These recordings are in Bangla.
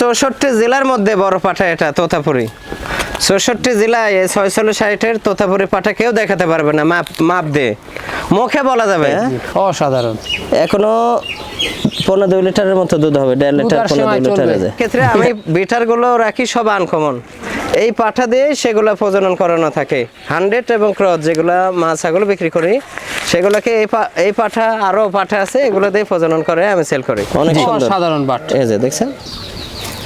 চৌষট্টি জেলার মধ্যে বড় পাঠা এটা তোতাপুরি। চৌষট্টি জেলায় এই ছয়চল্লিশ ষাটের তোতাপুরি পাঠা কেউ দেখাতে পারবে না মাপ মাপ দিয়ে মুখে বলা যাবে? হ্যাঁ? অসাধারণ। এখনও পনেরো দুই লিটারের মতো দুধ হবে দেড় লিটার পনেরো দুই লিটার ক্ষেত্রে আমি বিটারগুলো রাখি সব আনকমন। এই পাঠা দিয়ে সেগুলো প্রজনন করানো থাকে। হান্ড্রেড এবং ক্রস যেগুলো মাছ ছাগল বিক্রি করি সেগুলোকে এই এই পাঠা আরও পাঠা আছে এগুলো দিয়ে প্রজনন করে আমি সেল করি। অনেক সাধারণ বাট এই যে দেখছেন?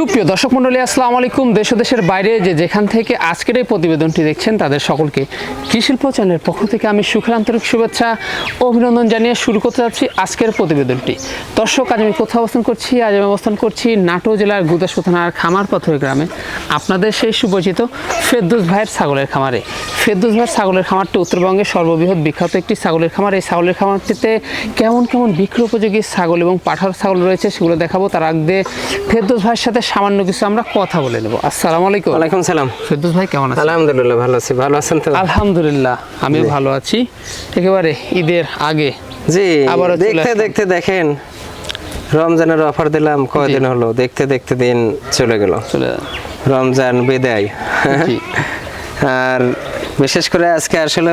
সুপ্রিয় দর্শক মন্ডলী আসসালামু আলাইকুম। দেশ দেশের বাইরে যে যেখান থেকে আজকের এই প্রতিবেদনটি দেখছেন, তাদের সকলকে কৃষিল্প চ্যানেলের পক্ষ থেকে আমি সুখের আন্তরিক শুভেচ্ছা অভিনন্দন জানিয়ে শুরু করতে যাচ্ছি আজকের প্রতিবেদনটি। দর্শক, আজ আমি কোথাও অবস্থান করছি? আজ আমি অবস্থান করছি নাটো জেলার গুদাসপুর থানার খামার পাথরের গ্রামে। আপনাদের সেই সুপরিচিত ফেরদৌস ভাইয়ের ছাগলের খামারে। ফেরদৌস ভাইয়ের ছাগলের খামারটি উত্তরবঙ্গের সর্ববৃহৎ বিখ্যাত একটি ছাগলের খামার। এই ছাগলের খামারটিতে কেমন কেমন বিক্রি উপযোগী ছাগল এবং পাঠার ছাগল রয়েছে সেগুলো দেখাবো। তার আগে ফেরদৌস ভাইয়ের সাথে সামান্য কিছু আমরা কথা বলে নেব। আসসালামু আলাইকুম। ওয়ালাইকুম সালাম। ফেরদৌস ভাই কেমন আছেন? আলহামদুলিল্লাহ ভালো আছি। ভালো আছেন তো? আলহামদুলিল্লাহ আমিও ভালো আছি। একেবারে ঈদের আগে জি আবারও চলে দেখতে দেখতে দেখেন রমজানের অফার দিলাম কয়দিন হলো? দেখতে দেখতে দিন চলে গেল। চলে। রমজান বিদায়। আর বিশেষ করে আজকে আসলে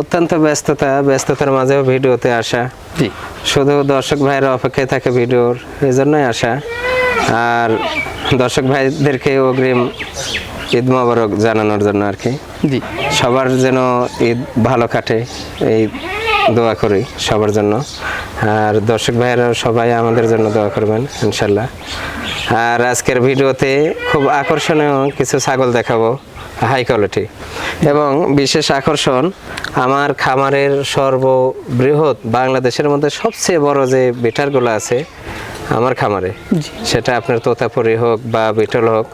অত্যন্ত ব্যস্ততা ব্যস্ততার মাঝেও ভিডিওতে আসা। জি। শুধু দর্শক ভাইয়ের অপেক্ষায় থাকে ভিডিওর এই জন্যই আসা। আর দর্শক ভাইদেরকে অগ্রিম ঈদ মোবারক জানানোর জন্য আর কি। জি। সবার যেন ঈদ ভালো কাটে এই দোয়া করি সবার জন্য। আর দর্শক ভাইয়েরাও সবাই আমাদের জন্য দোয়া করবেন ইনশাল্লাহ। আর আজকের ভিডিওতে খুব আকর্ষণীয় কিছু ছাগল দেখাবো হাই কোয়ালিটি এবং বিশেষ আকর্ষণ আমার খামারের সর্ববৃহৎ বাংলাদেশের মধ্যে সবচেয়ে বড় যে বিটারগুলো আছে আমার খামারে। সেটা আপনার তোতাপুরি হোক বা বিটল হোক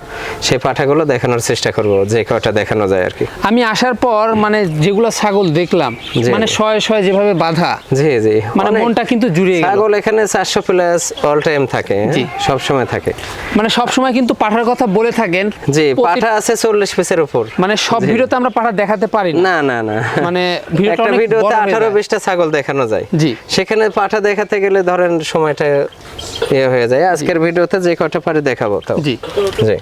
সেই পাঠাগুলো দেখানোর চেষ্টা করব যে কটা দেখানো যায় আর কি। আমি আসার পর মানে যেগুলো ছাগল দেখলাম মানে শয়ে শয়ে যেভাবে বাধা জি জি। মানে মনটা কিন্তু জুড়িয়ে গেল। ছাগল এখানে চারশো প্লাস অল টাইম থাকে সব সময় থাকে। মানে সব সময় কিন্তু পাঠার কথা বলে থাকেন জি পাঠা আছে চল্লিশ পিসের উপর। মানে সব। ভিডিওতে আমরা পাঠা দেখাতে পারি না। না না না। মানে একটা ভিডিওতে বড় হয়ে আঠারো যায়। বিশটা ছাগল দেখানো যায়। জি। সেখানে পাঠা দেখাতে গেলে ধরেন সময়টা ইয়ে হয়ে যায়। আজকের ভিডিওতে যে কটা পারে দেখাবো তাও জি। জি।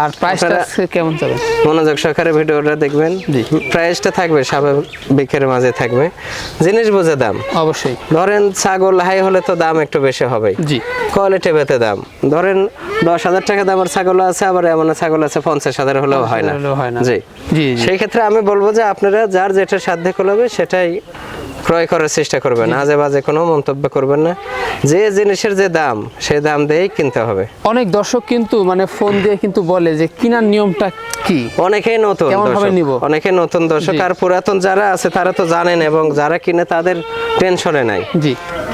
আর প্রাইসটা কেমন যাবে মনোযোগ সহকারে ভিডিওটা দেখবেন। জি। প্রাইসটা থাকবে স্বাভাবিকের মাঝে থাকবে। জিনিস বুঝে দাম। অবশ্যই। ধরেন ছাগল হাই হলে তো দাম একটু বেশি হবে জি। কোয়ালিটি বেতে দাম। ধরেন দশ হাজার টাকা দামের ছাগল আছে আবার এমন ছাগল আছে পঞ্চাশ হাজার হলেও হয় না। হয় না। জি। জি, জি। সেই ক্ষেত্রে আমি বলব যে আপনারা যার যেটা সাধ্য করবে সেটাই ক্রয় করার চেষ্টা করবেন আজে বাজে কোনো মন্তব্য করবেন না। যে জিনিসের যে দাম সেই দাম দিয়েই কিনতে হবে। অনেক দর্শক কিন্তু মানে ফোন দিয়ে কিন্তু বলে যে কিনার নিয়মটা কি? অনেকেই নতুন? অনেকে নতুন দর্শক। আর পুরাতন যারা আছে তারা তো জানেন এবং যারা কিনে তাদের টেনশনে নাই। জি।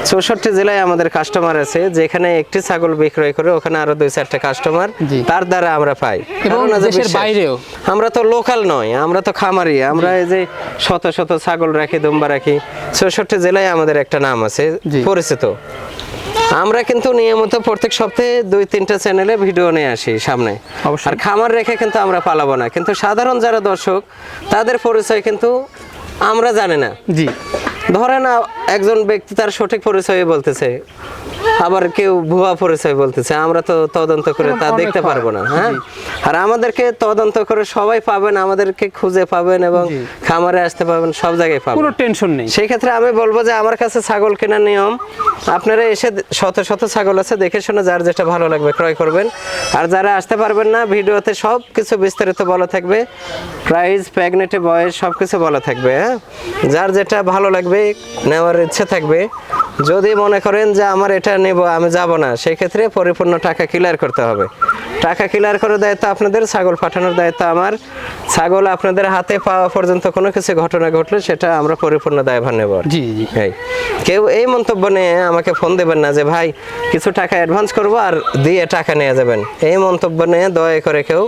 চৌষট্টি জেলায় আমাদের কাস্টমার আছে যেখানে একটি ছাগল বিক্রয় করে ওখানে আরও দুই চারটা কাস্টমার তার দ্বারা আমরা পাই। এবং দেশের বাইরেও। আমরা তো লোকাল নয় আমরা তো খামারি আমরা এই যে শত শত ছাগল রাখি দুম্বা রাখি চৌষট্টি জেলায় আমাদের একটা নাম আছে। পরিচিত। আমরা কিন্তু নিয়মিত প্রত্যেক সপ্তাহে দুই তিনটা চ্যানেলে ভিডিও নিয়ে আসি সামনে। অবশ্যই। আর খামার রেখে কিন্তু আমরা পালাবো না। কিন্তু সাধারণ যারা দর্শক তাদের পরিচয় কিন্তু আমরা জানি না। জি। ধরে না একজন ব্যক্তি তার সঠিক পরিচয় বলতেছে আবার কেউ ভুয়া পরিচয় বলতেছে আমরা তো তদন্ত করে তা দেখতে পারব না হ্যাঁ? আর আমাদেরকে তদন্ত করে সবাই পাবেন আমাদেরকে খুঁজে পাবেন এবং খামারে আসতে পাবেন সব জায়গায় পাবেন। কোনো টেনশন নেই। সেই ক্ষেত্রে আমি বলব যে আমার কাছে ছাগল কেনার নিয়ম আপনারা এসে শত শত ছাগল আছে দেখে শুনে যার যেটা ভালো লাগবে ক্রয় করবেন। আর যারা আসতে পারবেন না ভিডিওতে সব কিছু বিস্তারিত বলা থাকবে। প্রাইস প্যাগনেটে বয়স সব কিছু বলা থাকবে হ্যাঁ? যার যেটা ভালো লাগবে নেওয়ার ইচ্ছে থাকবে যদি মনে করেন যে আমার এটা নেব, আমি যাব না, সেক্ষেত্রে পরিপূর্ণ টাকা ক্লিয়ার করতে হবে। টাকা ক্লিয়ার করার দায়িত্ব আপনাদের ছাগল পাঠানোর দায়িত্ব আমার। ছাগল আপনাদের হাতে পাওয়া পর্যন্ত কোনো কিছু ঘটনা ঘটলে সেটা আমরা পরিপূর্ণ দায়ভার নেব। জি জি। এই। কেউ এই মন্তব্য নিয়ে আমাকে ফোন দেবেন না যে ভাই কিছু টাকা অ্যাডভান্স করব আর দিয়ে টাকা নিয়ে যাবেন। এই মন্তব্য নিয়ে দয়া করে কেউ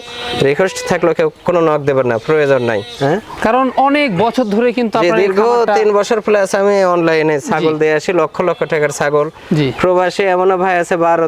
রিকোয়েস্ট থাকলেও কেউ কোনো নক দেবেন না প্রয়োজন নাই। হ্যাঁ? কারণ অনেক বছর ধরে কিন্তু দীর্ঘ তিন বছর প্লাস আমি অনলাইনে ছাগল দিয়ে আসি লক্ষ লক্ষ টাকার ছাগল। প্রবাসী এমনও ভাই আছে বারো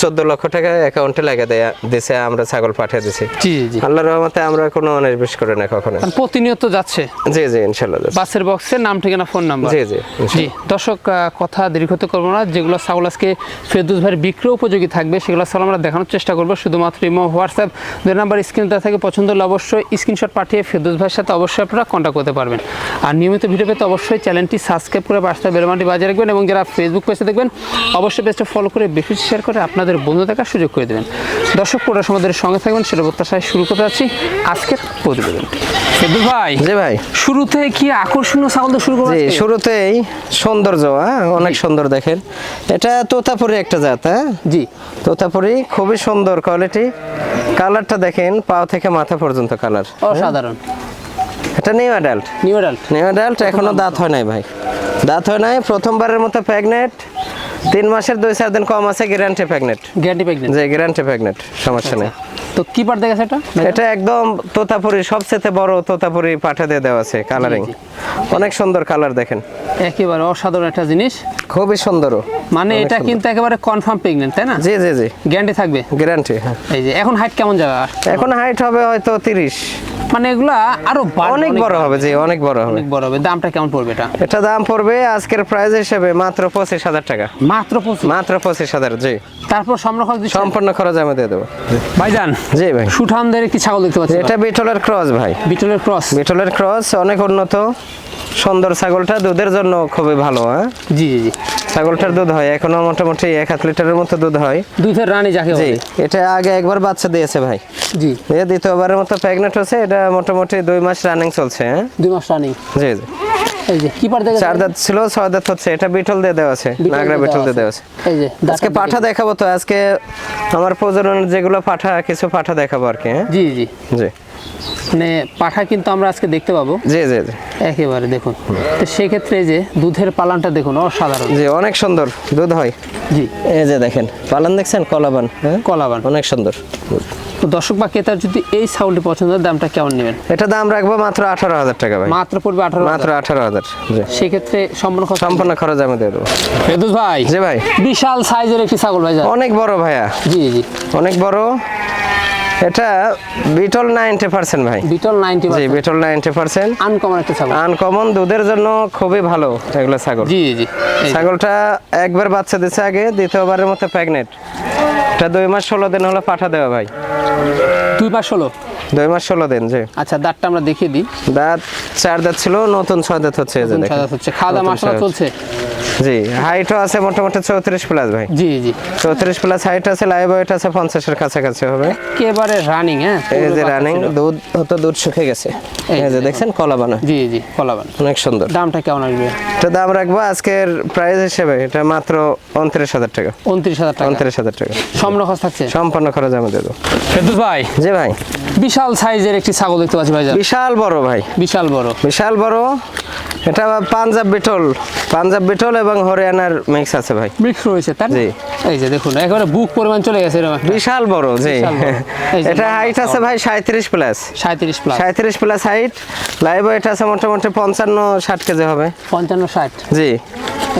চোদ্দ লক্ষ টাকা অ্যাকাউন্টে লাগে দেয়া দিছে আমরা ছাগল পাঠিয়ে দিছি। জি জি। আল্লাহর রহমতে আমরা কোনো অনির্বেশ করে না কখনো প্রতিনিয়ত যাচ্ছে? জি জি ইনশাল্লাহ বাসের বক্সের নাম ঠিকানা ফোন নাম্বার জি জি জি দর্শক কথা দীর্ঘত করব না। যেগুলো ছাগল আজকে ফেরদুস ভাইয়ের বিক্রয় উপযোগী থাকবে সেগুলো ছাগল আমরা দেখানোর চেষ্টা করব। শুধুমাত্র ইমো হোয়াটসঅ্যাপ দুই নাম্বার স্ক্রিন দেওয়া থাকে পছন্দ হলে অবশ্যই স্ক্রিনশট পাঠিয়ে ফেরদুস ভাইয়ের সাথে অবশ্যই আপনারা কন্ট্যাক্ট করতে পারবেন। আর নিয়মিত ভিডিও পেতে অবশ্যই চ্যানেলটি সাবস্ক্রাইব করে পাশে বেলমানটি বাজিয়ে রাখবেন এবং যারা ফেসবুক পেজে দেখবেন অবশ্যই পেজটা ফলো করে বেশি শেয়ার করে আপনাদের বন্ধু দেখার সুযোগ করে দেবেন। দর্শক পুরো আমাদের সঙ্গে থাকবেন সেটা প্রত্যাশায় শুরু করতে যাচ্ছি আজকের প্রতিবেদনটি ভাই জি ভাই। শুরুতে কি আকর্ষণীয় ছাগল দিয়ে শুরু করব জি শুরুতেই সৌন্দর্য হ্যাঁ অনেক সুন্দর দেখেন। এটা তোতাপুরি একটা জাত হ্যাঁ? জি। তোতাপুরি খুবই সুন্দর কোয়ালিটি কালারটা দেখেন পা থেকে মাথা পর্যন্ত কালার অসাধারণ। এটা new adult new adult new adult এখনও দাঁত হয় নাই ভাই। দাঁত হয় নাই প্রথমবারের মতো প্রেগনেন্ট তিন মাসের দুই চার দিন কম আছে গ্যারান্টি প্রেগনেন্ট গ্যারান্টি প্রেগনেন্ট যে গ্যারান্টি প্রেগনেন্ট সমস্যা নেই। তো কি পার দেখেছে এটা? এটা একদম তোতাপুরি সবচেয়ে বড় তোতাপুরি পাঠা দিয়ে দেওয়া আছে কালারিং অনেক সুন্দর কালার দেখেন। একেবারে অসাধারণ একটা জিনিস। খুবই সুন্দর। মানে এটা কিন্তু একেবারে কনফার্ম প্রেগনেন্ট তাই না? জি জি জি। গ্যারান্টি থাকবে? গ্যারান্টি হ্যাঁ। এই যে এখন হাইট কেমন যাবে এখন হাইট হবে হয়তো তিরিশ। মানে এগুলা আরও অনেক বড় হবে জি অনেক বড় হবে। অনেক বড় হবে। দামটা কেমন পড়বে এটা? এটা দাম পড়বে আজকের প্রাইস হিসেবে মাত্র পঁচিশ হাজার টাকা। মাত্র পঁচিশ? মাত্র পঁচিশ হাজার জি। তারপর সম্পূর্ণ খরচ আমি দিয়ে দেবো। ভাইজান জি ভাই। সুঠামদের একটি ছাগল দেখতে পাচ্ছি এটা বিটলের ক্রস ভাই। বিটলের ক্রস? বিটলের ক্রস অনেক উন্নত। সুন্দর ছাগলটা দুধের জন্য খুবই ভালো হ্যাঁ? জি জি জি। ছাগলটার দুধ হয় এখনও মোটামুটি এক হাত লিটারের মতো দুধ হয়। দুধের রানী যাকে জি এটা আগে একবার বাচ্চা দিয়েছে ভাই। জি। দ্বিতীয়বারের মতো প্রেগনেন্ট হচ্ছে এটা মোটামুটি দুই মাস রানিং চলছে হ্যাঁ? দুই মাস রানী জি জি। এই যে কি পার দেখেছে চার দাঁত ছিল ছয় দাঁত হচ্ছে। এটা বিটল দিয়ে দেওয়া আছে নাগরা বিটল দিয়ে দেওয়া আছে। এই যে আজকে দাঁতটা পাঠা দেখাবো তো আজকে আমার প্রজননের যেগুলো পাঠা কিছু পাঠা দেখাবো আর কি হ্যাঁ? জি জি। জি। মানে পাঠা কিন্তু আমরা আজকে দেখতে পাবো। জি জি জি। একেবারে দেখুন। তো সেক্ষেত্রে যে দুধের পালানটা দেখুন অসাধারণ। জি অনেক সুন্দর দুধ হয়। জি। এই যে দেখেন পালন দেখছেন? কলাবান হ্যাঁ? কলাবান। অনেক সুন্দর। তো দর্শক বা ক্রেতার যদি এই ছাগলটি পছন্দ হয় দামটা কেমন নেবেন? এটা দাম রাখব মাত্র আঠারো হাজার টাকা ভাই। মাত্র পড়বে আঠারো মাত্র আঠারো হাজার সেক্ষেত্রে সম্পূর্ণ খরচ সম্পূর্ণ খরচ আমি দেবো। ফেদুস ভাই জি ভাই। বিশাল সাইজের একটি ছাগল ভাই অনেক বড় ভাইয়া। জি জি। অনেক বড়। এটা বিটল নাইনটি পার্সেন্ট ভাই। বিটল নাইনটি জি বিটল নাইনটি পার্সেন্ট। আনকমন একটা ছাগল। আনকমন দুধের জন্য খুবই ভালো এগুলো ছাগল। জি জি ছাগলটা একবার বাচ্চা দিচ্ছে আগে দ্বিতীয়বারের মতো প্রেগনেন্ট এটা দুই মাস ষোলো দিন হলো পাঠা দেওয়া ভাই। দুই মাস ষোলো? দুই মাস ষোলো দিন জি। আচ্ছা দাঁতটা আমরা দেখিয়ে দিই। দাঁত চার দাঁত ছিল নতুন ছয় দাঁত হচ্ছে এই যে দেখেন। হচ্ছে। খাওয়া দাওয়া মশলা চলছে। জি হাইটও আছে মোটামুটি চৌত্রিশ প্লাস ভাই। জি জি। চৌত্রিশ প্লাস হাইট আছে লাইভ ওয়েট আছে পঞ্চাশের কাছাকাছি হবে। একেবারে রানিং হ্যাঁ? এই যে রানিং দুধ হতো দুধ শুকে গেছে। এই যে দেখছেন কলা বানা জি জি কলাবান। অনেক সুন্দর। দামটা কেমন আসবে? এটা দাম রাখব আজকের প্রাইস হিসেবে এটা মাত্র উনত্রিশ হাজার টাকা। উনত্রিশ হাজার টাকা। উনত্রিশ হাজার টাকা। সম্রক্ষণ থাকছে? সম্পূর্ণ খরচ আমি দেবো। ভাই। জি ভাই। বিশাল সাইজের একটি ছাগল দেখতে পাচ্ছি ভাই বিশাল বড় ভাই। বিশাল বড়। বিশাল বড়। এটা পাঞ্জাব বিটল। পাঞ্জাব বিটল এবং হরিয়ানার মিক্স আছে ভাই। মিক্স রয়েছে তাই জি। এই যে দেখুন একেবারে বুক পরিমাণ চলে গেছে এরকম বিশাল বড় জি। এটা হাইট আছে ভাই সাঁত্রিশ প্লাস সাঁত্রিশ প্লাস সাঁত্রিশ প্লাস হাইট লাইভ ওয়েট আছে মোটামুটি পঞ্চান্ন ষাট কেজি হবে। পঞ্চান্ন ষাট। জি।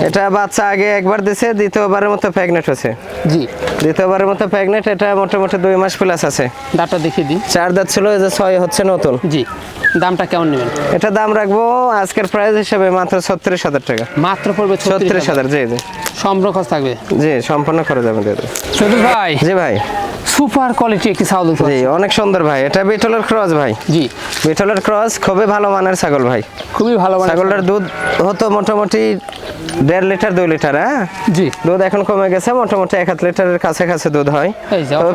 এটা বাচ্চা আগে একবার দিছে দ্বিতীয়বারের মতো প্রেগনেন্ট হচ্ছে জি। দ্বিতীয়বারের মতো প্রেগনেন্ট এটা মোটামুটি দুই মাস প্লাস আছে। দাঁতটা দেখিয়ে দিই। চার দাঁত ছিল যে ছয় হচ্ছে নতুন। জি দামটা কেমন নেবেন? এটা দাম রাখব আজকের প্রাইস হিসেবে মাত্র ছত্রিশ হাজার টাকা। মাত্র পড়বে ছত্রিশ হাজার। জি জি। সম্পর্ক থাকবে? জি সম্পূর্ণ খরচ আমি দিয়ে দেবো ভাই। জি ভাই। সুপার কোয়ালিটি একটি ছাগল জি অনেক সুন্দর ভাই। এটা বিটলের ক্রস ভাই। জি। বিটলের ক্রস খুবই ভালো মানের ছাগল ভাই। খুবই ভালো মানের ছাগলটার দুধ হতো মোটামুটি দেড় লিটার দুই লিটার হ্যাঁ? জি। দুধ এখন কমে গেছে মোটামুটি এক হাত লিটারের কাছে কাছে দুধ হয়।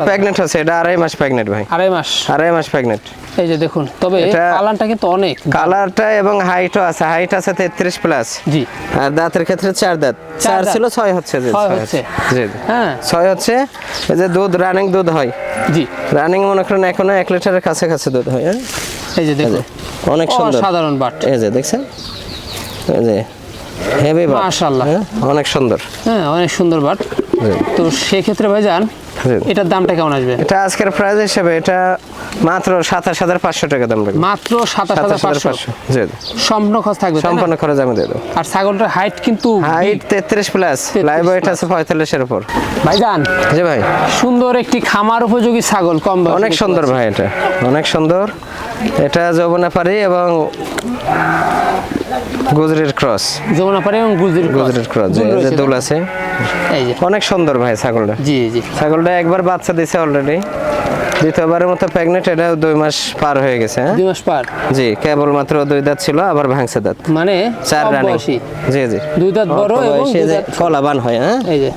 প্রেগনেন্ট হচ্ছে এটা আড়াই মাস প্রেগনেন্ট ভাই। আড়াই মাস। আড়াই মাস প্রেগনেন্ট এই যে দেখুন তবে পালানটা কিন্তু অনেক। কালারটা এবং হাইটও আছে হাইট আছে তেত্রিশ প্লাস জি। আর দাঁতের ক্ষেত্রে চার দাঁত। চার ছিল ছয় হচ্ছে ছয় ছয় হচ্ছে। জি। হ্যাঁ। ছয় হচ্ছে এই যে দুধ রানিং দুধ হয়। জি। রানিং মনে করেন এখনও এক লিটারের কাছে কাছে দুধ হয় হ্যাঁ? এই যে দেখুন। অনেক সুন্দর। সাধারণ বাট। এই যে দেখছেন? এই যে হেভি মাশাআল্লাহ। অনেক সুন্দর। হ্যাঁ অনেক সুন্দর বাট। তো সেক্ষেত্রে ভাইজান জি। এটার দামটা কেমন আসবে? এটা আজকের প্রাইস হিসেবে এটা মাত্র সাতাশ হাজার পাঁচশো টাকা দাম লাগবে মাত্র সাতাশ হাজার পাঁচশো। সম্পূর্ণ খরচ থাকবে? সম্পূর্ণ খরচ আমি দিয়ে দেবো। আর ছাগলটার হাইট কিন্তু হাইট তেত্রিশ প্লাস 33 লাইভ ওয়েট। আছে পঁয়তাল্লিশের উপর। ভাইজান জি ভাই। সুন্দর একটি খামার উপযোগী ছাগল কম অনেক সুন্দর ভাই এটা। অনেক সুন্দর। এটা যমুনাপাড়ি এবং গুজরির ক্রস। যমুনাপাড়ি এবং গুজরের গুজরের গুজরির ক্রস যে দুল আছে। এই যে। অনেক সুন্দর ভাই ছাগলটা। জি জি। ছাগলটা একবার বাচ্চা দিয়েছে অলরেডি দ্বিতীয়বারের মতো প্রেগনেন্ট এটা দুই মাস পার হয়ে গেছে হ্যাঁ? দুই মাস পার? জি কেবল মাত্র দুই দাঁত ছিল আবার ভাঙছে দাঁত। মানে চার রানিং। জি জি। দুই দাঁত বড় এবং দুই দাঁত কলাবান হয় হ্যাঁ? এই যে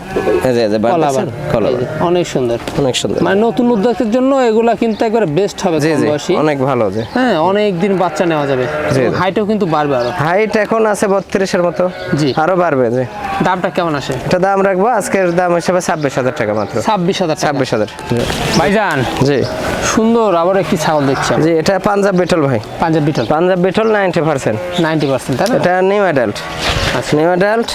এই যে এই যে কলাবান। কলাবান। অনেক সুন্দর। অনেক সুন্দর। মানে নতুন উদ্যোগের জন্য এগুলা কিন্তু একবারে বেস্ট হবে জি কম জি বয়সী। অনেক ভালো জি। হ্যাঁ অনেক দিন বাচ্চা নেওয়া যাবে। হাইটও কিন্তু বাড়বে আরও। হাইট এখন আছে বত্রিশের মতো। জি। আরও বাড়বে জি। দামটা কেমন আসে? এটা দাম রাখব আজকের দাম হিসেবে ছাব্বিশ হাজার টাকা মাত্র। ছাব্বিশ হাজার টাকা। ছাব্বিশ হাজার। ভাইজান জি। সুন্দর আবার একটি ছাগল দেখছি। জি এটা পাঞ্জাব বিটল ভাই। Punjab Beetal. Punjab Beetal ninety percent. Ninety percent তাই না? এটা নিউ অ্যাডাল্ট। আচ্ছা। নিউ অ্যাডাল্ট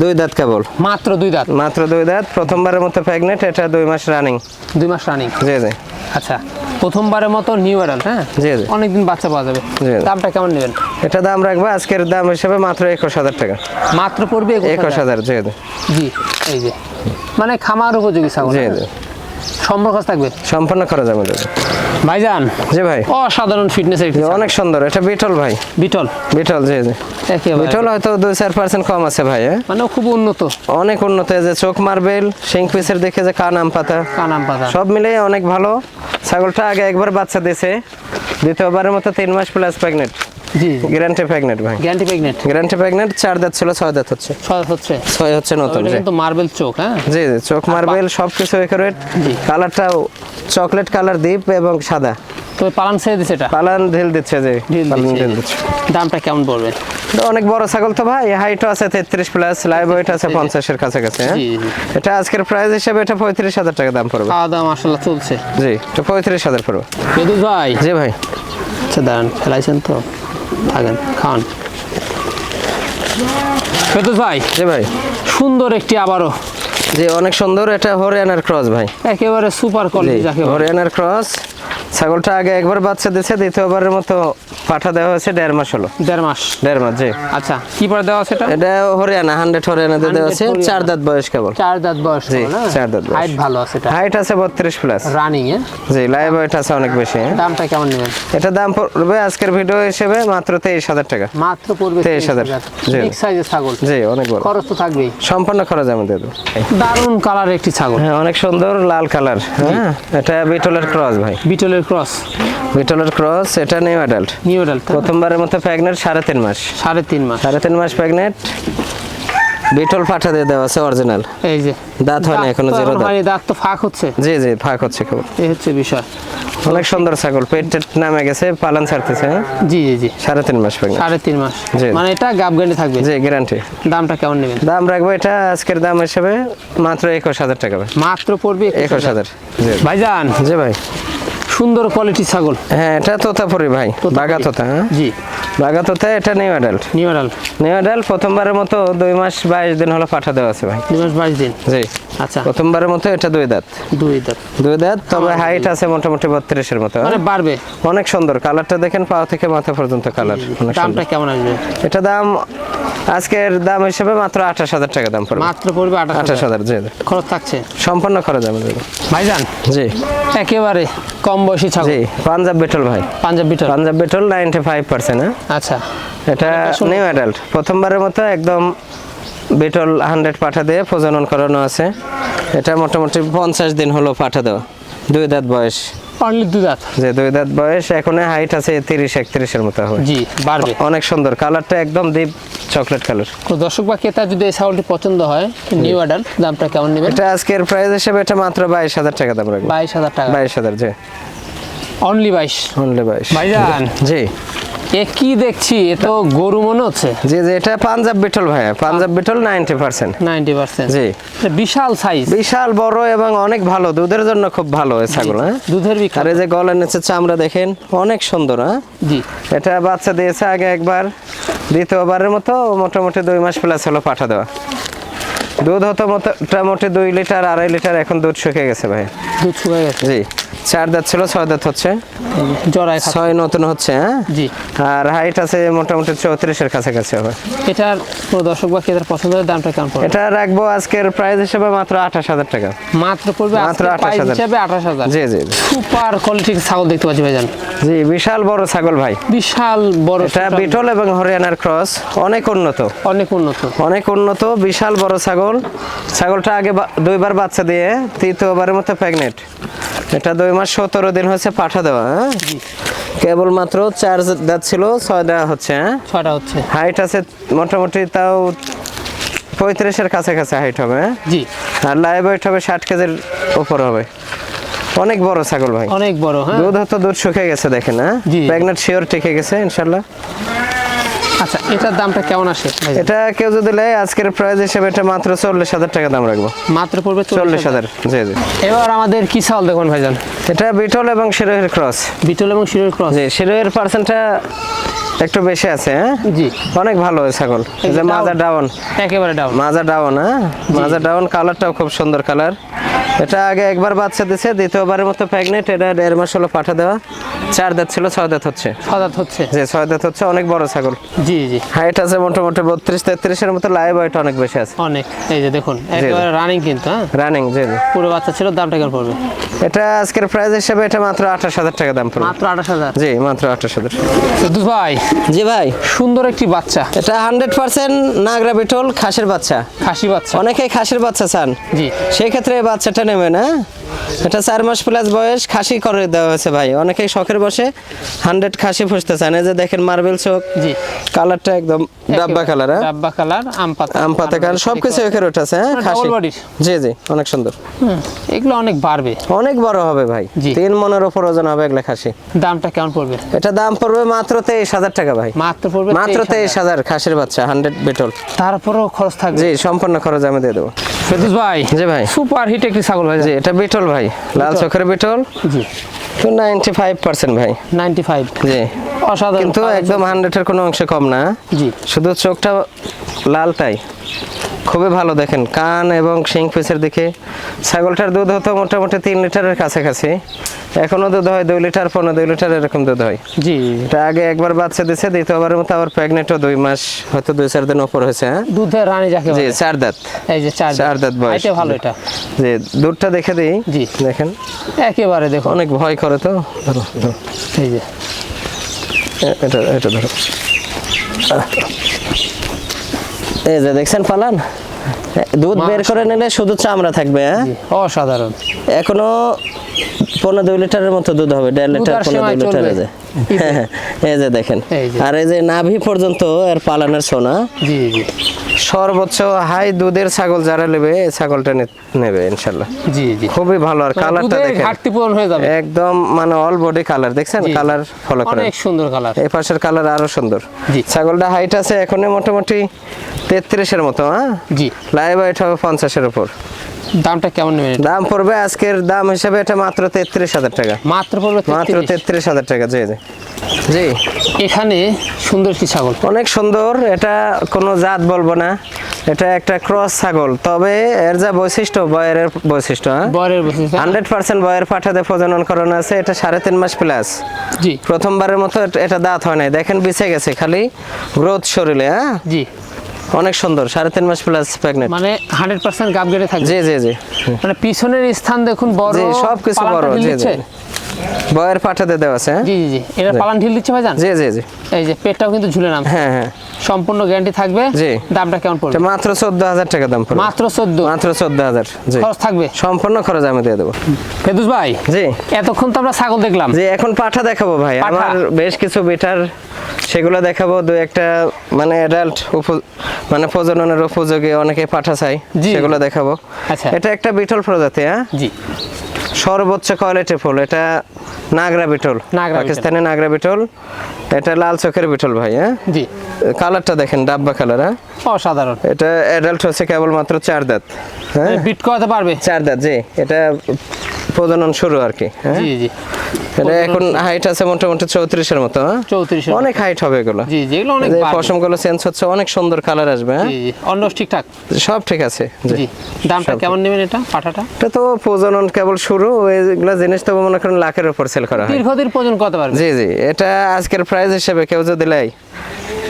দুই দাঁত কেবল। মাত্র দুই দাঁত? মাত্র দুই দাঁত প্রথমবারের মতো প্রেগনেন্ট এটা দুই মাস রানিং দুই মাস রানিং জি জি। আচ্ছা প্রথমবারের মতো নিউ অ্যাডাল্ট হ্যাঁ? জি, জি। অনেকদিন বাচ্চা পাওয়া যাবে। জি। দামটা কেমন নেবেন? এটা দাম রাখব আজকের দাম হিসেবে মাত্র একুশ হাজার টাকা। মাত্র পড়বে একুশ হাজার। জি জি। জি এই যে। মানে খামার উপযোগী ছাগল জি হ্যাঁ? জি সম্পর্ক থাকবে? সম্পূর্ণ খরচ আমি ভাইজান জি ভাই। অসাধারণ ফিটনেস অনেক সুন্দর এটা বিটল ভাই। বিটল? বিটল জি জি। বিটল হয়তো দুই চার পার্সেন্ট কম আছে ভাই হ্যাঁ? মানে খুব উন্নত। অনেক উন্নত যে চোখ মার্বেল শিং পিসের দেখে যে কান আম পাতা। কানাম পাতা। সব মিলে অনেক ভালো। ছাগলটা আগে একবার বাচ্চা দিয়েছে দ্বিতীয়বারের মতো তিন মাস প্লাস প্রেগনেন্ট জি। গ্যারান্টি প্রেগনেন্ট ভাই। গ্যারান্টি প্রেগনেন্ট গ্যারান্টি প্রেগনেন্ট চার দাঁত ছিল ছয় দাঁত হচ্ছে। হচ্ছে। ছয় হচ্ছে নতুন কিন্তু মার্বেল চোখ হ্যাঁ? জি জি চোখ মার্বেল সব কিছু কালারটাও চকলেট কালার দ্বীপ এবং সাদা। তবে পালান ছেড়ে দিছে এটা? পালান ঢিল দিচ্ছে যে পালান দিচ্ছে। দিচ্ছে। দামটা কেমন পড়বে? অনেক বড় ছাগল তো ভাই হাইটও আছে তেত্রিশ প্লাস লাইভ ওয়েট আছে পঞ্চাশের কাছাকাছি হ্যাঁ। এটা আজকের প্রাইস হিসেবে এটা পঁয়ত্রিশ হাজার টাকা দাম পড়বে। চলছে। জি এটা পঁয়ত্রিশ হাজার পড়বে। বেদু ভাই। জি ভাই। আচ্ছা দাঁড়ান ফেলাইছেন তো। থাকেন খান। বেদুস ভাই জি ভাই। সুন্দর একটি আবারও। জি অনেক সুন্দর এটা হরিয়ানার ক্রস ভাই। একেবারে সুপার কোয়ালিটি যাকে। হরিয়ানার ক্রস ছাগলটা আগে একবার বাচ্চা দিয়েছে দ্বিতীয়বারের মতো পাঠা দেওয়া হয়েছে দেড় মাস হলো। দেড় মাস? দেড় মাস জি। আচ্ছা কি পরে দেওয়া আছে এটা? এটা হরিয়ানা হান্ড্রেড হরিয়ানা দিয়ে দেওয়া আছে চার দাঁত বয়স কেবল। চার দাঁত বয়স জি, চার দাঁত হাইট ভালো আছে এটা। হাইট আছে বত্রিশ প্লাস রানিং এ? জি লাইভ ওয়েট আছে অনেক বেশি হ্যাঁ। দামটা কেমন নেবেন? এটা দাম পড়বে আজকের ভিডিও হিসেবে মাত্র তেইশ হাজার টাকা। মাত্র পড়বে 23,000 জি। সাইজের ছাগল। জি অনেক বড়। খরচ তো থাকবেই। সম্পূর্ণ খরচ আমি দিয়ে দেবো দারুণ কালার একটি ছাগল। হ্যাঁ অনেক সুন্দর লাল কালার হ্যাঁ। এটা বিটলের ক্রস ভাই। বিটলের ক্রস বিটলের ক্রস এটা নিউ অ্যাডাল্ট নিউ এডাল প্রথমবারের মতো প্রেগনেন্ট সাড়ে তিন মাস। সাড়ে তিন মাস। সাড়ে তিন মাস প্রেগনেন্ট বিটল পাঠা দিয়ে দেওয়া আছে অরিজিনাল এই যে দাঁত হয়নি এখনও জিরো দাঁত। দাঁত তো ফাঁক হচ্ছে। জি জি ফাঁক হচ্ছে কেবল এই হচ্ছে বিষয়। অনেক সুন্দর ছাগল পেট নামে গেছে পালন ছাড়তেছে হ্যাঁ? জি জি জি। সাড়ে তিন মাস প্রেগনেন্ট সাড়ে তিন মাস। মানে এটা গাব গান্ডি থাকবে। জি গ্যারান্টি দামটা কেমন নেবেন? দাম রাখব এটা আজকের দাম হিসেবে মাত্র একুশ হাজার টাকা মাত্র পড়বে একুশ হাজার জি। ভাইজান। জি ভাই। সুন্দর কোয়ালিটি ছাগল। হ্যাঁ এটা তোতাপুরি ভাই তোতাপুরি। বাগা তোতা হ্যাঁ? জি। বাগা তোতা এটা new adult new adult new adult প্রথমবারের মতো দুই মাস বাইশ দিন হলো পাঠা দেওয়া আছে ভাই। দুই মাস বাইশ দিন? জি। আচ্ছা। প্রথমবারের মতো এটা দুই দাঁত। দুই দাঁত। দুই দাঁত তবে হাইট আছে মোটামুটি বত্রিশের মতো? মানে বাড়বে। অনেক সুন্দর কালারটা দেখেন পা থেকে মাথা পর্যন্ত কালার দামটা কেমন আসবে? এটা দাম আজকের দাম হিসেবে মাত্র আঠাশ হাজার টাকা দাম পড়বে। মাত্র পড়বে আঠাশ হাজার। জি। খরচ থাকছে। সম্পূর্ণ খরচ আমি দেবো ভাইজান? জি। একেবারে কম বয়সী ছাগল? জি পাঞ্জাব বিটল ভাই। Punjab Beetal? Punjab Beetal ninety five percent হ্যাঁ? আচ্ছা। এটা নিউ অ্যাডাল্ট প্রথমবারের মতো একদম বিটল হান্ড্রেড পাঠা দিয়ে প্রজনন করানো আছে। এটা মোটামুটি পঞ্চাশ দিন হলো পাঠা দেওয়া। দুই দাঁত বয়স। অনলি দু দাঁত? যে দুই দাঁত বয়স এখন হাইট আছে তিরিশ একত্রিশের মতো হবে। জি বাড়বে। অনেক সুন্দর। কালারটা একদম ডিপ চকলেট কালার তো দর্শক বা ক্রেতা যদি এই ছাগলটি পছন্দ হয় নিউ অর্ডার দামটা কেমন নেবেন? এটা আজকের প্রাইস হিসেবে এটা মাত্র বাইশ হাজার টাকা দাম রাখব। বাইশ হাজার টাকা। বাইশ হাজার জি। অনলি বাইশ। অনলি বাইশ। ভাইজান জি। এ কি দেখছি? এ তো গরু মনে হচ্ছে। জি জি এটা পাঞ্জাব বিটল ভাইয়া। Punjab Beetal ninety percent. Ninety percent. জি। বিশাল সাইজ বিশাল বড় এবং অনেক ভালো। দুধের জন্য খুব ভালো এই ছাগল হ্যাঁ? দুধের আর এই যে গলার নিচে চামড়া দেখেন অনেক সুন্দর হ্যাঁ? জি। এটা বাচ্চা দিয়েছে আগে একবার দ্বিতীয়বারের মতো মোটামুটি দুই মাস প্লাস হলো পাঠা দেওয়া। দুধ হতো মোটামুটি দুই লিটার আড়াই লিটার এখন দুধ শুকিয়ে গেছে ভাই দুধ শুকায় গেছে। জি। চার দাঁত ছিল ছয় দাঁত হচ্ছে। জড়ায় ছয় নতুন হচ্ছে হ্যাঁ? জি। আর হাইট আছে মোটামুটি চৌত্রিশের কাছাকাছি হবে। এটার দর্শক বা ক্রেতার পছন্দের দামটা কেমন পড়বে? এটা রাখব আজকের প্রাইস হিসেবে মাত্র আঠাশ হাজার টাকা। মাত্র পড়বে মাত্র মাত্র 28,000 হিসাবে আঠাশ হাজার। জি জি। সুপার কোয়ালিটির ছাগল দেখতে পাচ্ছি ভাইজান। জি বিশাল বড় ছাগল ভাই। বিশাল বড় এটা বিটল এবং হরিয়ানার ক্রস অনেক উন্নত। অনেক উন্নত। অনেক উন্নত বিশাল বড় ছাগল। ছাগলটা আগে দুইবার বাচ্চা দিয়ে তৃতীয়বারের মতো প্রেগনেন্ট এটা দুই মাস সতেরো দিন হচ্ছে পাঠা দেওয়া হ্যাঁ? কেবলমাত্র চার দাঁত ছিল ছয় দেওয়া হচ্ছে হ্যাঁ? ছয়টা হচ্ছে। হাইট আছে মোটামুটি তাও পঁয়ত্রিশের কাছাকাছি হাইট হবে হ্যাঁ? জি। আর লাইভ ওয়েট হবে ষাট কেজির উপর হবে। অনেক বড় ছাগল ভাই। অনেক বড় হ্যাঁ? দুধ হতো দুধ শুকিয়ে গেছে দেখেন হ্যাঁ। প্রেগনেন্ট শিওর টিকে গেছে ইনশাল্লাহ। আচ্ছা এটার দামটা কেমন আসে এটা কেউ যদি নেয় আজকের প্রাইস হিসেবে এটা মাত্র চল্লিশ হাজার টাকা দাম রাখব। মাত্র পড়বে চল্লিশ হাজার। জি জি। এবার আমাদের কি ছাগল দেখুন ভাইজান? এটা বিটল এবং শিরোহের ক্রস বিটল এবং শিরোর ক্রস জি শিরোহের পার্সেন্টটা একটু বেশি আছে হ্যাঁ? জি। অনেক ভালো ছাগল এই যে মাজা ডাউন। একেবারে ডাউন। মাজা ডাউন হ্যাঁ? মাজা ডাউন কালারটাও খুব সুন্দর কালার এটা আগে একবার বাচ্চা দিছে দ্বিতীয়বারের মতো প্রেগনেন্ট এটা দেড় মাস হলো পাঠা দেওয়া। চার দাঁত ছিল ছয় দাঁত হচ্ছে। সাদাত হচ্ছে। যে ছয় দাঁত হচ্ছে অনেক বড় ছাগল। জি জি। হাইট আছে মোটামুটি বত্রিশ তেত্রিশের মতো লাইভ ওয়েট অনেক বেশি আছে। অনেক এই যে দেখুন একেবারে রানিং কিন্তু হ্যাঁ? রানিং জি জি। পুরো বাচ্চা ছিল দামটা কেমন পড়বে? এটা আজকের প্রাইস হিসেবে এটা মাত্র আঠাশ হাজার টাকা দাম পড়বে। মাত্র আঠাশ হাজার? জি মাত্র আঠাশ হাজার দুধ ভাই জি ভাই। সুন্দর একটি বাচ্চা। এটা হান্ড্রেড পার্সেন্ট নাগরা বিটল খাসের বাচ্চা। খাসি বাচ্চা। অনেকেই খাসির বাচ্চা চান। জি। সেই ক্ষেত্রে এই বাচ্চাটা নেবেন হ্যাঁ? এটা চার মাস প্লাস বয়স খাসি করে দেওয়া হয়েছে ভাই। অনেকেই শখের বসে হান্ড্রেড খাসি ফুসতে চান এই যে দেখেন মার্বেল চোখ জি। কালারটা একদম ডাব্বা কালার হ্যাঁ? ডাব্বা কালার আম পাতা আম পাতা কালার সব কিছু এখানে উঠেছে হ্যাঁ খাসি। জি জি অনেক সুন্দর। এগুলো অনেক বাড়বে। অনেক বড় হবে ভাই। তিন মনের ওপর ওজন হবে এগুলা খাসি। দামটা কেমন পড়বে? এটা দাম পড়বে মাত্র তেইশ হাজার টাকা ভাই। মাত্র পড়বে মাত্র 23,000 তেইশ হাজার খাসির বাচ্চা হান্ড্রেড বিটল তারপরেও খরচ থাকবে। জি সম্পূর্ণ খরচ আমি দিয়ে দেবো। ফেরদুস ভাই জি ভাই। সুপার হিট একটি ছাগল ভাই। জি এটা বিটল ভাই? লাল চোখের বিটল জি। তো নাইনটি ফাইভ পার্সেন্ট ভাই। নাইনটি ফাইভ জি। অসাধারণ। কিন্তু একদম একদম হান্ড্রেডের কোনো অংশে কম না। জি। শুধু চোখটা লালটাই খুবই ভালো দেখেন। কান এবং শিং পিসের দিকে ছাগলটার দুধ হতো মোটামুটি তিন লিটারের কাছাকাছি। এখনও দুধ হয় দুই লিটার পনেরো দুই লিটার এরকম দুধ হয়। জি। এটা আগে একবার বাচ্চা দিছে দ্বিতীয়বারের মতো আবার প্রেগনেন্টও দুই মাস হয়তো দুই চার দিন ওপর হয়েছে হ্যাঁ? দুধের রানী যাকে জি চার দাঁত। এই যে চার চার দাঁত বয়স। এটা ভালো এটা। জি দুধটা দেখে দিই। জি। দেখেন। একেবারে দেখো অনেক ভয় করে তো। ধরো। এই যে। এটা এটা ধরো। এই যে দেখছেন পালান? দুধ বের করে নিলে শুধু চামড়া থাকবে হ্যাঁ? অসাধারণ। এখনও পনেরো দুই লিটারের মতো দুধ হবে দেড় লিটার পনেরো দুই লিটার চলবে। এই যে হ্যাঁ, হ্যাঁ, এই যে দেখেন। আর এই যে নাভি পর্যন্ত এর পালানের সোনা। সর্বোচ্চ হাই দুধের ছাগল যারা নেবে এই ছাগলটা নেবে ইনশাল্লাহ। জি জি। খুবই ভালো। আর মানে কালারটা দেখেন। ঘাটতি পূরণ হয়ে যাবে। একদম মানে অল বডি কালার দেখছেন? কালার ফলো করে অনেক সুন্দর কালার এই পাশের কালার আরও সুন্দর। জি। ছাগলটা হাইট আছে এখনই মোটামুটি তেত্রিশের মতো হ্যাঁ? জি। লাইভ হাইট হবে পঞ্চাশের উপর। দামটা কেমন নেবেন দাম পড়বে আজকের দাম হিসেবে এটা মাত্র তেত্রিশ হাজার টাকা। মাত্র পড়বে মাত্র 33 তেত্রিশ হাজার টাকা জি জি। জি এখানে সুন্দর একটি ছাগল? অনেক সুন্দর এটা কোনো জাত বলব না। এটা একটা ক্রস ছাগল তবে এর যা বৈশিষ্ট্য বয়ের বৈশিষ্ট্য হ্যাঁ? বরের বৈশিষ্ট্য। হান্ড্রেড পার্সেন্ট বয়ের পাঠাতে প্রজনন করানো আছে এটা সাড়ে তিন মাস প্লাস জি। প্রথমবারের মতো এটা- এটা দাঁত হয় নাই। দেখেন বিছে গেছে খালি গ্রোথ শরীরে হ্যাঁ? জি। অনেক সুন্দর সাড়ে তিন মাস প্লাস প্রেগনেন্ট মানে হান্ড্রেড পার্সেন্ট গাপ গেড়ে থাকে জি জি জি। মানে পিছনের স্থান দেখুন বড় সবকিছু সব বড় জি জি? বয়ের পাঠাতে দেওয়া আছে হ্যাঁ? জি জি জি। এটা পালান ঢিল দিচ্ছে ভাইজান? জি জি জি। এই যে পেটটাও কিন্তু ঝুলে নাম হ্যাঁ হ্যাঁ। সম্পূর্ণ গ্যারান্টি থাকবে। জি। দামটা কেমন পড়বে? মাত্র চোদ্দ হাজার টাকা দাম পড়বে। মাত্র চোদ্দ। মাত্র চোদ্দ হাজার জি। খরচ থাকবে? সম্পূর্ণ খরচ আমি দিয়ে দেবো। ফেদুস ভাই জি। এতক্ষণ তো আমরা ছাগল দেখলাম। যে এখন পাঠা দেখাবো ভাই। আমার বেশ কিছু বেটার সেগুলো দেখাবো। দু একটা মানে অ্যাডাল্ট মানে প্রজননের উপযোগী অনেকে পাঠা চাই জি। সেগুলো দেখাবো। আচ্ছা। এটা একটা বিটল প্রজাতি হ্যাঁ? জি। সর্বোচ্চ কোয়ালিটি ফুল এটা নাগরা বিটল নাগরা বিটল। পাকিস্তানি নাগরা বিটল। এটা লাল চোখের বিটল ভাই হ্যাঁ? জি। কালারটা দেখেন ডাব্বা কালার হ্যাঁ? অসাধারণ। এটা অ্যাডাল্ট হচ্ছে কেবলমাত্র চার দাঁত হ্যাঁ? বিট করাতে পারবে? চার দাঁত জি। এটা প্রজনন শুরু আর কি হ্যাঁ? জি জি। এটা এখন হাইট আছে মোটামুটি চৌত্রিশের মতো হ্যাঁ? চৌত্রিশের অনেক হাইট হবে এগুলো। জি যেগুলো অনেক যে বাড়বে। পশমগুলো চেঞ্জ হচ্ছে অনেক সুন্দর কালার আসবে হ্যাঁ? জি জি। অন্য ঠিকঠাক? সব ঠিক আছে জি। জি। দামটা কেমন নেবেন এটা পাঠাটা? এটা তো প্রজনন কেবল শুরু এগুলো জিনিস তো মনে করেন লাখের উপর। সেল করা হয়। দীর্ঘদিন পর্যন্ত কত পারবে জি জি এটা আজকের প্রাইস হিসেবে কেউ যদি লাই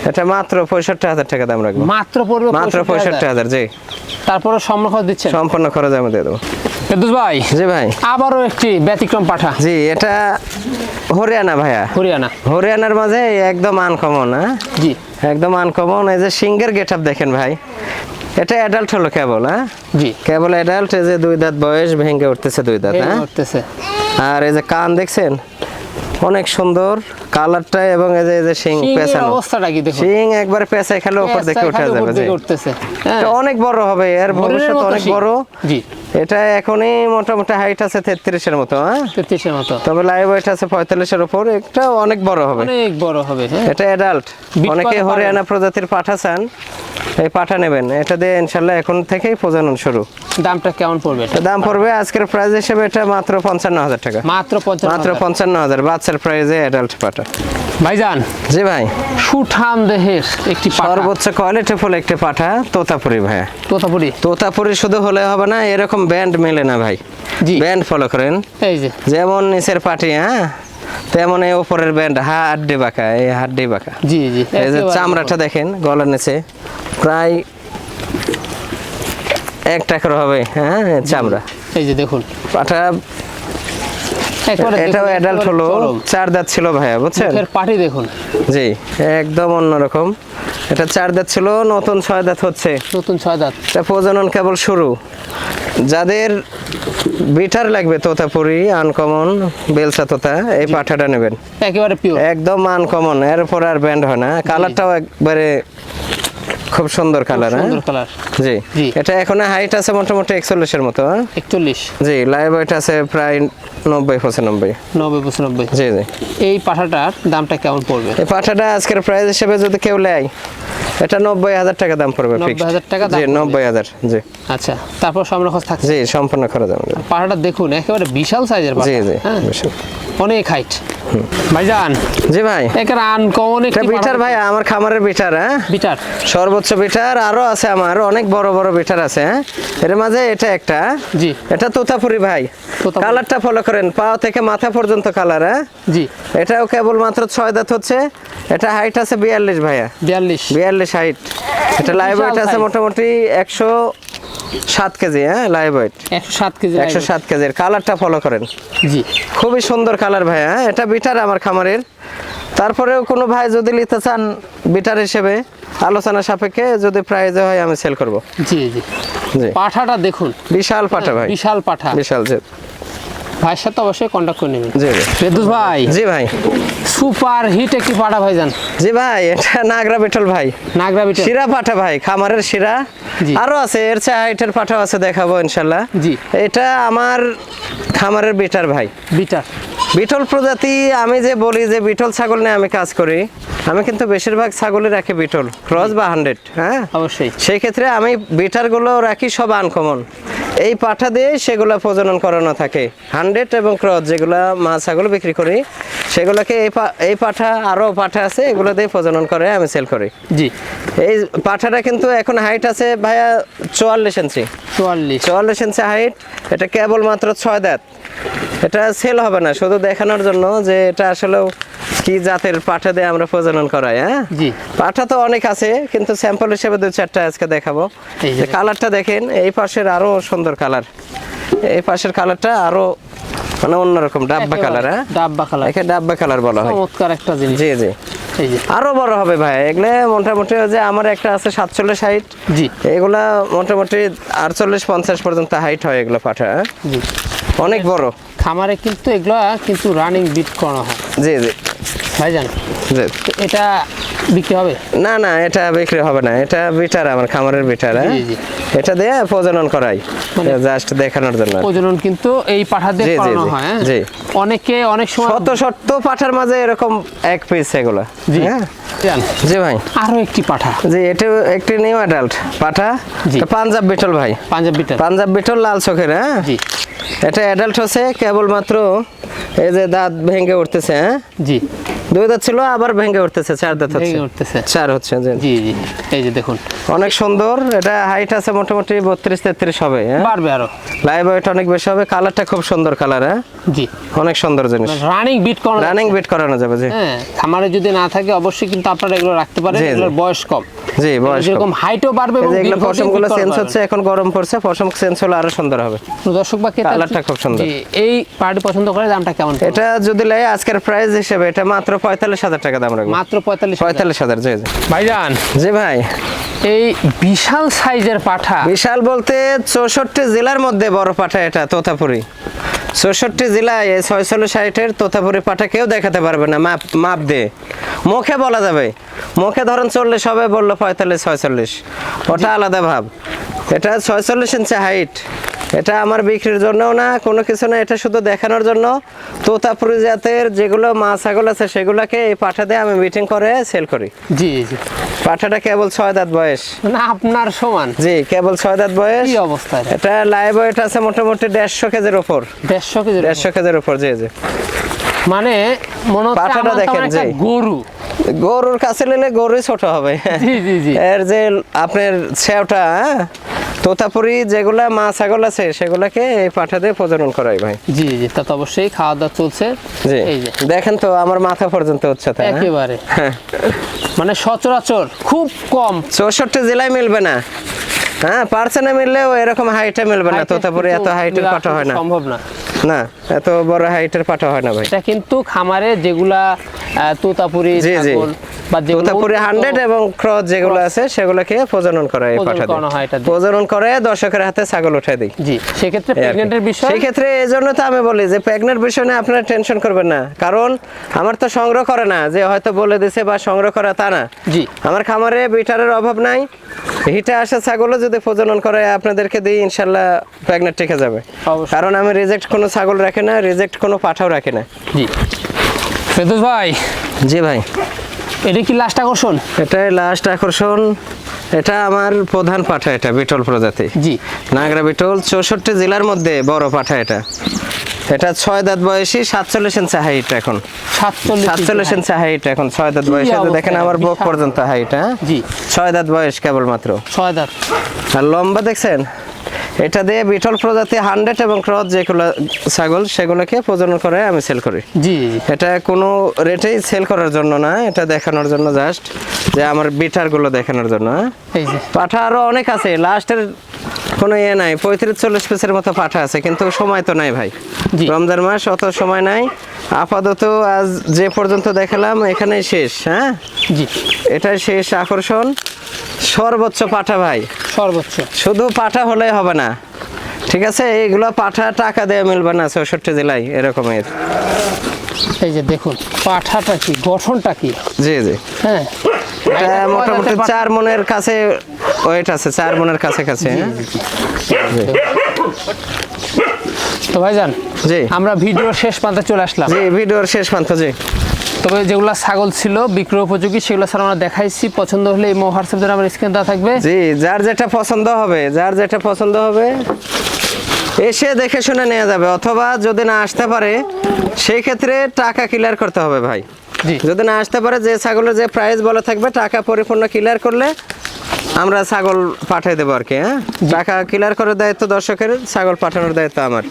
এটা মাত্র পঁয়ষট্টি হাজার টাকা দাম রাখব। মাত্র পড়বে মাত্র পঁয়ষট্টি হাজার। জি। তারপরে সম্মান খরচ দিচ্ছেন? সম্পূর্ণ খরচ আমি দিয়ে দেবো। ফেদুস ভাই জি ভাই। আবারও একটি ব্যতিক্রম পাঠা। জি এটা হরিয়ানা ভাইয়া। হরিয়ানা। হরিয়ানার মাঝে একদম আনকমন হ্যাঁ? জি। একদম আনকমন এই যে সিঙ্গের গেট আপ দেখেন ভাই এটা অ্যাডাল্ট হলো কেবল হ্যাঁ? জি। কেবল অ্যাডাল্ট এই যে দুই দাঁত বয়স ভেঙে উঠতেছে দুই দাঁত হ্যাঁ? করতেছে আর এই যে কান দেখছেন? অনেক সুন্দর কালারটা এবং এই যে এই যে শিং পেছানো অবস্থাটা কি দেখুন? শিং একবার পেছায় খেলে উপর দেখে উঠে যাবে দিকে হ্যাঁ। অনেক বড় হবে এর ভবিষ্যৎ অনেক বড়। জি। এটা এখনই মোটামুটি হাইট আছে তেত্রিশের মতো হ্যাঁ? তেত্রিশের মতো। তবে লাইভ ওয়েট আছে পঁয়তাল্লিশের উপর এটা অনেক বড় হবে। অনেক বড় হবে হ্যাঁ। এটা অ্যাডাল্ট অনেকে হরিয়ানা প্রজাতির পাঠা চান এই পাঠা নেবেন। এটা দিয়ে ইনশাল্লাহ এখন থেকেই প্রজনন শুরু। দামটা কেমন পড়বে? দাম পড়বে আজকের প্রাইস হিসেবে এটা মাত্র পঞ্চান্ন হাজার টাকা। মাত্র মাত্র পঞ্চান্ন হাজার বাচ্চার প্রাইজে অ্যাডাল্ট পাঠা। ভাইজান জি ভাই। সুঠাম দেহের একটি সর্বোচ্চ কোয়ালিটি ফুল একটি পাঠা তোতাপুরি ভাইয়া। তোতাপুরি। তোতাপুরি শুধু হলে হবে না এরকম ব্যান্ড মেলে না ভাই। জি। ব্যান্ড ফলো করেন। এই যে। যেমন নিচের পাটি হ্যাঁ? তেমন এই উপরের ব্যান্ড হাড্ডি বাঁকা এই হাড্ডি বাঁকা। জি জি। এই যে চামড়াটা দেখেন গলার নিচে। প্রায় এক টাকার হবে হ্যাঁ চামড়া। এই যে দেখুন। পাঠা একেবারে এটাও অ্যাডাল্ট হলো চার দাঁত ছিল ভাইয়া বুঝছেন? পাটি দেখুন। জি একদম অন্যরকম। এটা চার দাঁত ছিল নতুন ছয় দাঁত হচ্ছে। নতুন ছয় দাঁত। এটা প্রজনন কেবল শুরু। যাদের বিটার লাগবে তোতাপুরি আনকমন বেলসা তোতা এই পাঠাটা নেবেন। একেবারে পিওর একদম আনকমন এরপর আর ব্যান্ড হয় না। কালারটাও একবারে খুব সুন্দর কালার হ্যাঁ সুন্দর কালার জি। জি। এটা এখন হাইট আছে মোটামুটি একচল্লিশের মতো হ্যাঁ? একচল্লিশ। জি লাইভ ওয়েট আছে প্রায় নব্বই পঁচানব্বই। নব্বই পঁচানব্বই। জি জি। এই পাঠাটার দামটা কেমন পড়বে? এই পাঠাটা আজকের প্রাইস হিসেবে যদি কেউ নেয় এটা নব্বই হাজার টাকা দাম পড়বে 90,000 fixed। টাকা জি নব্বই হাজার জি। আচ্ছা তারপর সামনে খরচ থাকছে? জি সম্পূর্ণ খরচ আমাদের পাহাড়টা দেখুন একেবারে বিশাল সাইজের জি জি হ্যাঁ? অনেক হাইট ভাইজান জি ভাই। একেবারে আনকমন এটা বিটার ভাই আমার খামারের বিটার হ্যাঁ? বিটার। সর্বোচ্চ বিটার আরও আছে আমার অনেক বড় বড় বিটার আছে হ্যাঁ? এর মাঝে এটা একটা। জি। এটা তোতাপুরি ভাই। কালারটা ফলো করেন পা থেকে মাথা পর্যন্ত কালার হ্যাঁ? জি। এটাও কেবল মাত্র ছয় দাঁত হচ্ছে এটা হাইট আছে বিয়াল্লিশ ভাইয়া। বিয়াল্লিশ। বিয়াল্লিশ হাইট এটা লাইভ ওয়েট আছে মোটামুটি একশো সাত কেজি হ্যাঁ লাইভ ওয়েট একশো সাত কেজি একশো সাত কেজির। কালারটা ফলো করেন। জি। খুবই সুন্দর কালার ভাই হ্যাঁ এটা বিটার আমার খামারের। তারপরেও কোনো ভাই যদি নিতে চান বিটার হিসেবে আলোচনা সাপেক্ষে যদি প্রাইজে হয় আমি সেল করব। জি জি। পাঠাটা দেখুন। বিশাল পাঠা ভাই। বিশাল পাঠা। বিশাল ভাইয়ের সাথে অবশ্যই কন্ট্যাক্ট করে নেবেন। জি। বেদুস ভাই। জি ভাই। সুপার হিট একটি পাঠা ভাইজান জি ভাই এটা নাগরা বিঠল ভাই। নাগরা বিটা শিরা পাঠা ভাই খামারের শিরা। আরও আছে এর চেয়ে হাইটের পাঠাও আছে দেখাবো ইনশাল্লাহ। জি। এটা আমার খামারের বিটার ভাই। বিটার। বিটল প্রজাতি আমি যে বলি যে বিটল ছাগল নিয়ে আমি কাজ করি আমি কিন্তু বেশিরভাগ ছাগলই রাখি বিটল ক্রস বা হান্ড্রেড হ্যাঁ? অবশ্যই। সেই ক্ষেত্রে আমি বিটারগুলো রাখি সব আনকমন। এই পাঠা দিয়ে সেগুলো প্রজনন করানো থাকে হান্ড্রেড এবং ক্রস যেগুলো মা ছাগল বিক্রি করি সেগুলোকে এই এই পাঠা আরও পাঠা আছে এগুলো দিয়ে প্রজনন করে আমি সেল করি। জি। এই পাঠাটা কিন্তু এখন হাইট আছে ভাইয়া চুয়াল্লিশ ইঞ্চি চুয়াল্লিশ। চুয়াল্লিশ ইঞ্চি হাইট এটা কেবল মাত্র ছয় দাঁত। এটা সেল হবে না শুধু দেখানোর জন্য যে এটা আসলে কি জাতের পাঠা দিয়ে আমরা প্রজনন করাই হ্যাঁ? জি। পাঠা তো অনেক আছে কিন্তু স্যাম্পল হিসেবে দু চারটা আজকে দেখাবো। কালারটা দেখেন এই পাশের আরও সুন্দর কালার এই পাশের কালারটা আরও মানে অন্যরকম ডাব্বা কালার হ্যাঁ? ডাব্বা কালার একে ডাব্বা কালার বলা হয়। চমৎকার একটা জিনিস। জি জি। আরও বড় হবে ভাই এগুলো মোটামুটি যে আমার একটা আছে সাতচল্লিশ হাইট জি। এগুলা মোটামুটি আটচল্লিশ পঞ্চাশ পর্যন্ত হাইট হয় এগুলো পাঠা হ্যাঁ? জি। অনেক বড়। খামারে কিন্তু এগুলো কিন্তু রানিং বিট করানো হয়। জি জি। ভাইজান জি। এটা বিক্রি হবে? না না এটা বিক্রি হবে না। এটা বিটার আমার খামারের বিটার হ্যাঁ? এটা দিয়ে প্রজনন করাই মানে- জাস্ট দেখানোর জন্য। প্রজনন কিন্তু এই পাঠা দিয়ে করানো হয় হ্যাঁ? জি। অনেকে অনেক সময় শত শত পাঠার মাঝে এরকম এক পিস এগুলো জি। হ্যাঁ? জি ভাই। আরও একটি পাঠা। জি এটা একটি নিউ অ্যাডাল্ট পাঠা। জি। পাঞ্জাব বিটল ভাই। পাঞ্জাব বিটার পাঞ্জাব বিটল লাল চোখের হ্যাঁ? জি। এটা অ্যাডাল্ট হচ্ছে কেবলমাত্র এই যে দাঁত ভেঙে উঠতেছে হ্যাঁ? জি। দুই দাঁত ছিল আবার ভেঙে উঠতেছে চার দাঁত হচ্ছে। উঠতেছে। চার হচ্ছে জি। জি এই যে দেখুন। অনেক সুন্দর এটা হাইট আছে মোটামুটি বত্রিশ তেত্রিশ হবে হ্যাঁ? বাড়বে আরও। লাইভ ওয়েট অনেক বেশি হবে কালারটা খুব সুন্দর কালার হ্যাঁ? জি। অনেক সুন্দর জিনিস। রানিং বিট করানো রানিং বিট করানো যাবে জি। হ্যাঁ খামারে যদি না থাকে অবশ্যই কিন্তু আপনারা এগুলো রাখতে পারেন। এগুলোর বয়স কম। জি বয়স কম। হাইটও বাড়বে এবং এগুলো চেঞ্জ হচ্ছে এখন গরম পড়ছে পশম চেঞ্জ হলে আরও সুন্দর হবে। দর্শক বা ক্রেতা কালারটা খুব সুন্দর। এই পার্টি পছন্দ করে দামটা কেমন এটা যদি লাই আজকের প্রাইস হিসেবে এটা মাত্র পঁয়তাল্লিশ হাজার টাকা দাম রাখব। মাত্র পঁয়তাল্লিশ পঁয়তাল্লিশ হাজার জি ভাইজান। জি ভাই। এই বিশাল সাইজের পাঠা। বিশাল বলতে চৌষট্টি জেলার মধ্যে বড় পাঠা এটা তোতাপুরি। চৌষট্টি জেলায় এই ছয়চল্লিশ ষাটের তোতাপুরি পাঠা কেউ দেখাতে পারবে না মাপ মাপ দিয়ে মুখে বলা যাবে। মুখে ধরুন চল্লিশ হবে বলল পঁয়তাল্লিশ ছয়চল্লিশ। ওটা আলাদা ভাব। এটা ছয়চল্লিশ ইঞ্চি হাইট এটা আমার বিক্রির জন্যও না কোনো কিছু না এটা শুধু দেখানোর জন্য। তোতাপুরি জাতের যেগুলো মাছ ছাগল আছে সেগুলোকে এই পাঠা দিয়ে আমি মিটিং করে সেল করি। জি জি। পাঠাটা কেবল ছয় দাঁত বয়স। না আপনার সমান। জি কেবল ছয় দাঁত বয়স। কি অবস্থা এটা? লাইভ ওয়েট আছে মোটামুটি দেড়শো কেজির উপর। দেড়শো কেজি দেড়শো কেজির উপর জি জি। মানে মনে পাঠাটা দেখেন, জি। গরু। গরুর কাছে নিলে গরুই ছোট হবে। জি জি জি। এর যে আপনার ছেওটা হ্যাঁ? তোতাপুরি যেগুলা মা ছাগল আছে সেগুলাকে এই পাঠা দিয়ে প্রজনন করাই ভাই। জি জি তা তো অবশ্যই খাওয়া দাওয়া চলছে। জি। এই যে। দেখেন তো আমার মাথা পর্যন্ত হচ্ছে তাই? একেবারে। হ্যাঁ। মানে সচরাচর খুব কম। চৌষট্টি জেলায় মিলবে না। হ্যাঁ পারছে না মিললেও এরকম হাইটে মিলবে না তোতাপুরি এত হাইটে হাইটের পাঠা হয় না। সম্ভব না। না? এত বড় হাইটের পাঠা হয় না ভাই। এটা কিন্তু খামারে যেগুলা তোতাপুরি ছাগল বা তোতাপুরি উন্নত- হান্ড্রেড এবং ক্রস যেগুলো আছে সেগুলোকে প্রজনন করা এই প্রজনন পাঠা করানো হয় এটা প্রজনন করে দর্শকের হাতে ছাগল উঠাই দিই। জি সেক্ষেত্রে প্রেগনেন্টের বিষয়? সেই ক্ষেত্রে এই জন্য তো আমি বলি যে প্রেগনেন্ট বিষয় নিয়ে আপনারা টেনশন করবেন না। কারণ আমার তো সংগ্রহ করে না যে হয়তো বলে দিছে বা সংগ্রহ করা তা না। জি। আমার খামারে বিটারের অভাব নাই। হিটে আসা ছাগলও যদি প্রজনন করে আপনাদেরকে দিই ইনশাল্লাহ প্রেগনেন্ট টিকে যাবে। কারণ আমি রিজেক্ট কোনো ছাগল রাখে না রিজেক্ট কোনো পাঠাও রাখে না। জি। ফেদুস ভাই? জি ভাই। এটা কি লাস্ট আকর্ষণ? এটাই লাস্ট আকর্ষণ। এটা আমার প্রধান পাঠা এটা বিটল প্রজাতি। জি। নাগরা বিটল চৌষট্টি জেলার মধ্যে বড় পাঠা এটা। এটা ছয় দাঁত বয়সী সাতচল্লিশ ইঞ্চি হাইট এখন। সাতচল্লিশ ইঞ্চি হাইট এখন ছয় দাঁত বয়সে। দেখেন আমার বুক পর্যন্ত হাইট হ্যাঁ? জি। ছয় দাঁত বয়স কেবলমাত্র। ছয় দাঁত। আর লম্বা দেখছেন? এটা দিয়ে বিটল প্রজাতি হান্ড্রেড এবং ক্রস যেগুলো ছাগল সেগুলোকে প্রজনন করে আমি সেল করি। জি। এটা কোনো রেটেই সেল করার জন্য না এটা দেখানোর জন্য জাস্ট যে আমার বিটারগুলো দেখানোর জন্য। পাঠা আরও অনেক আছে লাস্টের কোনো ইয়ে নাই। পঁয়ত্রিশ চল্লিশ পিসের মতো পাঠা আছে কিন্তু সময় তো নাই ভাই। রমজান মাস অত সময় নাই। আপাতত আজ যে পর্যন্ত দেখালাম এখানেই শেষ হ্যাঁ? জি। এটাই শেষ আকর্ষণ। সর্বোচ্চ পাঠা ভাই। সর্বোচ্চ। শুধু পাঠা হলে হবে না। ঠিক আছে? এইগুলো পাঠা টাকা দেওয়া মিলবে না চৌষট্টি জেলায় এরকমের। এই যে দেখুন পাঠাটা কি গঠনটা কি? জি জি। হ্যাঁ। এটা এটা মোটামুটি চার মনের কাছে ওয়েট আছে চার মনের কাছে কাছে হ্যাঁ? তো ভাইজান জি। আমরা ভিডিওর শেষ প্রান্তে চলে আসলাম। জি ভিডিওর শেষ প্রান্ত জি। তবে যেগুলো ছাগল ছিল বিক্রয় উপযোগী সেগুলো স্যার আমরা দেখাইছি। পছন্দ হলে এই হোয়াটসঅ্যাপ জন্য আমার স্ক্রিন দেওয়া থাকবে। জি যার যেটা পছন্দ হবে যার যেটা পছন্দ হবে এসে দেখে শুনে নেওয়া যাবে। অথবা যদি না আসতে পারে সেই ক্ষেত্রে টাকা ক্লিয়ার করতে হবে ভাই। যদি না আসতে পারে যে ছাগলের যে প্রাইস বলা থাকবে টাকা পরিপূর্ণ ক্লিয়ার করলে আমরা ছাগল পাঠিয়ে দেবো আর কি হ্যাঁ? টাকা ক্লিয়ার করার দায়িত্ব দর্শকের ছাগল পাঠানোর দায়িত্ব আমার।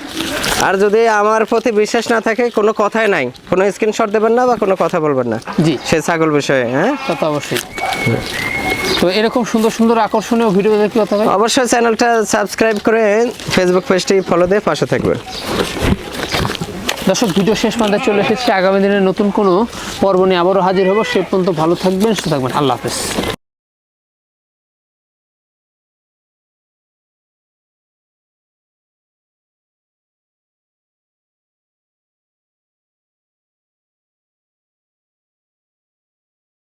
আর যদি আমার প্রতি বিশ্বাস না থাকে কোনো কথাই নাই কোনো স্ক্রিনশট দেবেন না বা কোনো কথা বলবেন না জি। সে ছাগল বিষয়ে হ্যাঁ? তা তো অবশ্যই। তো এরকম সুন্দর সুন্দর আকর্ষণীয় ভিডিও দেখতে অবশ্যই চ্যানেলটা সাবস্ক্রাইব করে ফেসবুক পেজটি ফলো দিয়ে পাশে থাকবেন দর্শক, ভিডিও শেষ পর্যন্ত চলে এসেছি। আগামী দিনে নতুন কোনো পর্ব নিয়ে আবারও হাজির হব। সে পর্যন্ত ভালো থাকবেন, সুস্থ থাকবেন। আল্লাহ হাফেজ।